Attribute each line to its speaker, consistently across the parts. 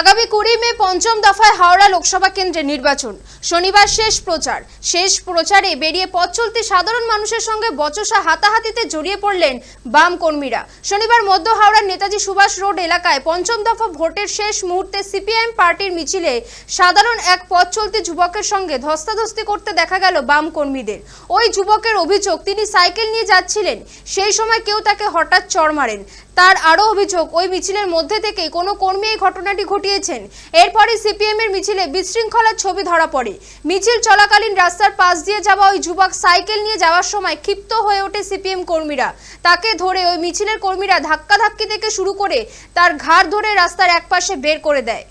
Speaker 1: আগামী কুড়ি মে পঞ্চম দফায় হাওড়া লোকসভা কেন্দ্রে নির্বাচন। শনিবার শেষ প্রচার। শেষ প্রচারে বেরিয়ে পথ চলতে সাধারণ মানুষের সঙ্গে বচসা হাতাহাতিতে জড়িয়ে পড়লেন বাম কর্মীরা। শনিবার মধ্য হাওড়ার নেতাজি সুভাষ রোড এলাকায় পঞ্চম দফা ভোটের শেষ মুহূর্তে সিপিআইএম পার্টির মিছিলে সাধারণ এক পথ চলতে যুবকের সঙ্গে ধস্তাধস্তি করতে দেখা গেল বাম কর্মীদের। ওই যুবকের অভিযোগ, তিনি সাইকেল নিয়ে যাচ্ছিলেন। সেই সময় কেউ তাকে হঠাৎ চড় মারেন। তার আরও অভিযোগ, ওই মিছিলের মধ্যে থেকে কোনো কর্মী এই ঘটনাটি ঘটিয়েছেন এরপরে সিপিএম এর মিছিলে বিশৃঙ্খলার ছবি ধরা পড়ে। মিছিল চলাকালীন রাস্তার পাশ দিয়ে যাওয়া ওই যুবক সাইকেল নিয়ে যাওয়ার সময় ক্ষিপ্ত হয়ে ওঠে সিপিএম কর্মীরা। তাকে ধরে ওই মিছিলের কর্মীরা ধাক্কাধাক্কি থেকে শুরু করে তার ঘাড় ধরে রাস্তার একপাশে বের করে দেয়।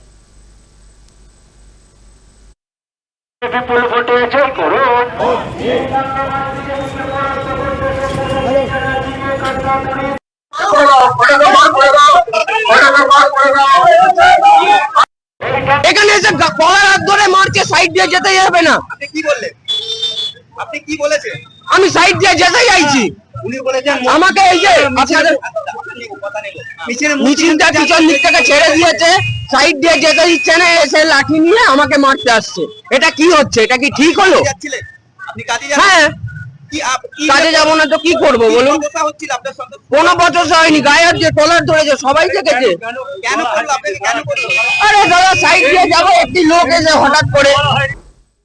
Speaker 2: বিপুল ভোটে করুন।
Speaker 3: এখানে এসে কলার হাত ধরে মারছে সাইড দিয়ে যেতে যাবে না।
Speaker 4: আপনি কি বললেন? আপনি কি বলেছেন?
Speaker 3: আমি সাইড দিয়ে যেতে চাইছি। আমাকে এই যে মিছিলটা পিছন দিক থেকে ছেড়ে দিয়েছে সাইড দিয়ে যেতে দিচ্ছে না এসে লাঠি নিয়ে আমাকে মারতে আসছে। এটা কি হচ্ছে? এটা কি ঠিক হলো? হ্যাঁ। কাজে যাব না তো কি করব বলুন? কোনো বছর হয়নি গায়ে হাত দিয়ে কলার ধরেছে সবাই দেখেছে। আরে দাদা সাইড দিয়ে যাব একটি লোক এসে হঠাৎ করে